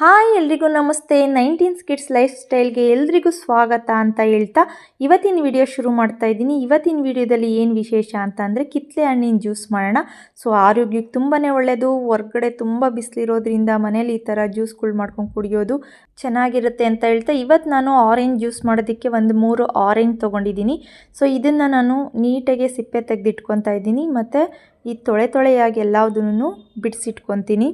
Hi, ಎಲ್ರಿಗೂ ನಮಸ್ತೆ. Nineteen ಸ್ಕಿಡ್ಸ್ life ಸ್ಟೈಲ್ಗೆ ಎಲ್ರಿಗೂ ಸ್ವಾಗತ ಅಂತ ಹೇಳ್ತಾ ಇವತ್ತಿನ ವಿಡಿಯೋ ಶುರು ಮಾಡ್ತಾ ಇದ್ದೀನಿ. ಇವತ್ತಿನ ವಿಡಿಯೋದಲ್ಲಿ ಏನು ವಿಶೇಷ ಅಂತ ಅಂದರೆ ಕಿತ್ತಲೆ ಹಣ್ಣಿನ ಜ್ಯೂಸ್ ಮಾಡೋಣ. ಸೊ, ಆರೋಗ್ಯಕ್ಕೆ ತುಂಬಾ ಒಳ್ಳೆಯದು ಹೊರ್ಗಡೆ ತುಂಬ ಬಿಸಿಲಿರೋದ್ರಿಂದ ಮನೇಲಿ ಈ ಥರ ಜ್ಯೂಸ್ಗಳು ಮಾಡ್ಕೊಂಡು ಕುಡಿಯೋದು ಚೆನ್ನಾಗಿರುತ್ತೆ ಅಂತ ಹೇಳ್ತಾ ಇವತ್ತು ನಾನು ಆರೆಂಜ್ ಜ್ಯೂಸ್ ಮಾಡೋದಕ್ಕೆ ಒಂದು ಮೂರು ಆರೆಂಜ್ ತೊಗೊಂಡಿದ್ದೀನಿ. ಸೊ, ಇದನ್ನು ನಾನು ನೀಟಾಗಿ ಸಿಪ್ಪೆ ತೆಗೆದಿಟ್ಕೊತಾ ಇದ್ದೀನಿ. ಮತ್ತು ಈ ತೊಳೆ ತೊಳೆಯಾಗಿ ಎಲ್ಲದನ್ನೂ ಬಿಡಿಸಿಟ್ಕೊತೀನಿ.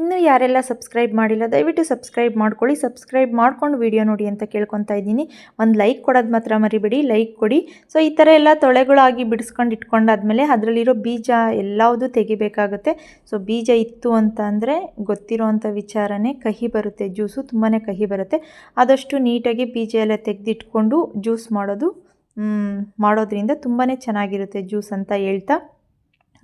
ಇನ್ನೂ ಯಾರೆಲ್ಲ ಸಬ್ಸ್ಕ್ರೈಬ್ ಮಾಡಿಲ್ಲ, ದಯವಿಟ್ಟು ಸಬ್ಸ್ಕ್ರೈಬ್ ಮಾಡ್ಕೊಳ್ಳಿ. ಸಬ್ಸ್ಕ್ರೈಬ್ ಮಾಡ್ಕೊಂಡು ವಿಡಿಯೋ ನೋಡಿ ಅಂತ ಕೇಳ್ಕೊತಾ ಇದ್ದೀನಿ. ಒಂದು ಲೈಕ್ ಕೊಡೋದು ಮಾತ್ರ ಮರಿಬೇಡಿ ಲೈಕ್ ಕೊಡಿ. ಸೊ ಈ ಥರ ಎಲ್ಲ ತೊಳೆಗಳಾಗಿ ಬಿಡಿಸ್ಕೊಂಡು ಇಟ್ಕೊಂಡಾದ್ಮೇಲೆ ಅದರಲ್ಲಿರೋ ಬೀಜ ಎಲ್ಲವುದು ತೆಗಿಬೇಕಾಗುತ್ತೆ. ಸೊ ಬೀಜ ಇತ್ತು ಅಂತ ಅಂದರೆ ಗೊತ್ತಿರೋ ಅಂಥ ವಿಚಾರನೇ ಕಹಿ ಬರುತ್ತೆ, ಜ್ಯೂಸು ತುಂಬಾ ಕಹಿ ಬರುತ್ತೆ. ಆದಷ್ಟು ನೀಟಾಗಿ ಬೀಜ ಎಲ್ಲ ತೆಗೆದಿಟ್ಕೊಂಡು ಜ್ಯೂಸ್ ಮಾಡೋದು ಮಾಡೋದ್ರಿಂದ ತುಂಬಾ ಚೆನ್ನಾಗಿರುತ್ತೆ ಜ್ಯೂಸ್ ಅಂತ ಹೇಳ್ತಾ.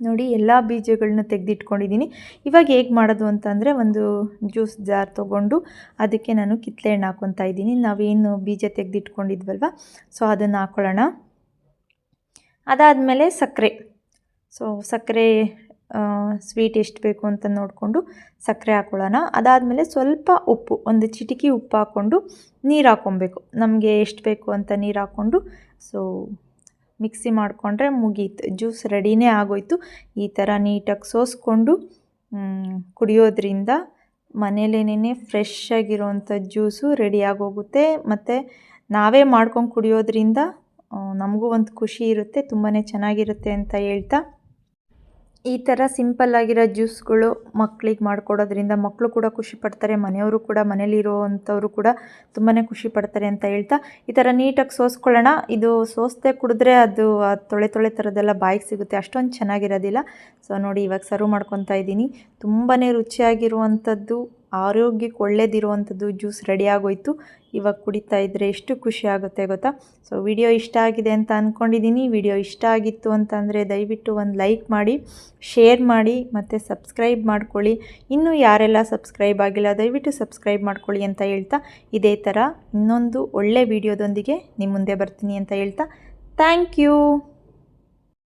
ನೋಡಿ ಎಲ್ಲ ಬೀಜಗಳನ್ನ ತೆಗೆದಿಟ್ಕೊಂಡಿದ್ದೀನಿ. ಇವಾಗ ಹೇಗೆ ಮಾಡೋದು ಅಂತಂದರೆ ಒಂದು ಜ್ಯೂಸ್ ಜಾರ್ ತೊಗೊಂಡು ಅದಕ್ಕೆ ನಾನು ಕಿತ್ತಲೆ ಹಣ್ಣು ಹಾಕ್ಕೊತಾ ಇದ್ದೀನಿ. ನಾವೇನು ಬೀಜ ತೆಗೆದಿಟ್ಕೊಂಡಿದ್ವಲ್ವ? ಸೊ, ಅದನ್ನು ಹಾಕ್ಕೊಳ್ಳೋಣ ಅದಾದಮೇಲೆ ಸಕ್ಕರೆ. ಸೊ, ಸಕ್ಕರೆ ಸ್ವೀಟ್ ಎಷ್ಟು ಬೇಕು ಅಂತ ನೋಡಿಕೊಂಡು ಸಕ್ಕರೆ ಹಾಕ್ಕೊಳ್ಳೋಣ ಅದಾದಮೇಲೆ ಸ್ವಲ್ಪ ಉಪ್ಪು, ಒಂದು ಚಿಟಿಕಿ ಉಪ್ಪು ಹಾಕ್ಕೊಂಡು ನೀರು ಹಾಕ್ಕೊಬೇಕು ನಮಗೆ ಎಷ್ಟು ಬೇಕು ಅಂತ ನೀರು ಹಾಕ್ಕೊಂಡು ಸೊ ಮಿಕ್ಸಿ ಮಾಡಿಕೊಂಡ್ರೆ ಮುಗೀತು. ಜ್ಯೂಸ್ ರೆಡಿನೇ ಆಗೋಯ್ತು. ಈ ಥರ ನೀಟಾಗಿ ಸೋಸ್ಕೊಂಡು ಕುಡಿಯೋದ್ರಿಂದ ಮನೇಲೇನೇ ಫ್ರೆಶ್ ಆಗಿರೋವಂಥ ಜ್ಯೂಸು ರೆಡಿ ಆಗೋಗುತ್ತೆ. ಮತ್ತು ನಾವೇ ಮಾಡ್ಕೊಂಡು ಕುಡಿಯೋದ್ರಿಂದ ನಮಗೂ ಒಂದು ಖುಷಿ ಇರುತ್ತೆ. ತುಂಬಾ ಚೆನ್ನಾಗಿರುತ್ತೆ ಅಂತ ಹೇಳ್ತಾ ಈ ಥರ ಸಿಂಪಲ್ ಆಗಿರೋ ಜ್ಯೂಸ್ಗಳು ಮಕ್ಕಳಿಗೆ ಮಾಡಿಕೊಡೋದ್ರಿಂದ ಮಕ್ಕಳು ಕೂಡ ಖುಷಿ ಪಡ್ತಾರೆ, ಮನೆಯವರು ಕೂಡ ಮನೇಲಿರೋವಂಥವರು ಕೂಡ ತುಂಬಾ ಖುಷಿ ಪಡ್ತಾರೆ ಅಂತ ಹೇಳ್ತಾ, ಈ ಥರ ನೀಟಾಗಿ ಸೋಸ್ಕೊಳ್ಳೋಣ. ಇದು ಸೋಸದೆ ಕುಡಿದ್ರೆ ಅದು ತೊಳೆ ತೊಳೆ ಥರದ್ದೆಲ್ಲ ಬಾಯಿಗೆ ಸಿಗುತ್ತೆ, ಅಷ್ಟೊಂದು ಚೆನ್ನಾಗಿರೋದಿಲ್ಲ. ಸೊ ನೋಡಿ ಇವಾಗ ಸರ್ವ್ ಮಾಡ್ಕೊತಾ ಇದ್ದೀನಿ. ತುಂಬಾ ರುಚಿಯಾಗಿರುವಂಥದ್ದು. ಆರೋಗ್ಯಕ್ಕೆ ಒಳ್ಳೇದಿರುವಂಥದ್ದು ಜ್ಯೂಸ್ ರೆಡಿ ಆಗೋಯ್ತು. ಇವಾಗ ಕುಡಿತಾ ಇದ್ದರೆ ಎಷ್ಟು ಖುಷಿ ಆಗುತ್ತೆ ಗೊತ್ತಾ? ಸೊ ವಿಡಿಯೋ ಇಷ್ಟ ಆಗಿದೆ ಅಂತ ಅಂದ್ಕೊಂಡಿದ್ದೀನಿ ವಿಡಿಯೋ ಇಷ್ಟ ಆಗಿತ್ತು ಅಂತ ಅಂದರೆ ದಯವಿಟ್ಟು ಒಂದು ಲೈಕ್ ಮಾಡಿ ಶೇರ್ ಮಾಡಿ, ಮತ್ತು ಸಬ್ಸ್ಕ್ರೈಬ್ ಮಾಡ್ಕೊಳ್ಳಿ. ಇನ್ನೂ ಯಾರೆಲ್ಲ ಸಬ್ಸ್ಕ್ರೈಬ್ ಆಗಿಲ್ಲ, ದಯವಿಟ್ಟು ಸಬ್ಸ್ಕ್ರೈಬ್ ಮಾಡ್ಕೊಳ್ಳಿ ಅಂತ ಹೇಳ್ತಾ ಇದೇ ಥರ ಇನ್ನೊಂದು ಒಳ್ಳೆ ವಿಡಿಯೋದೊಂದಿಗೆ ನಿಮ್ಮ ಮುಂದೆ ಬರ್ತೀನಿ ಅಂತ ಹೇಳ್ತಾ. Thank you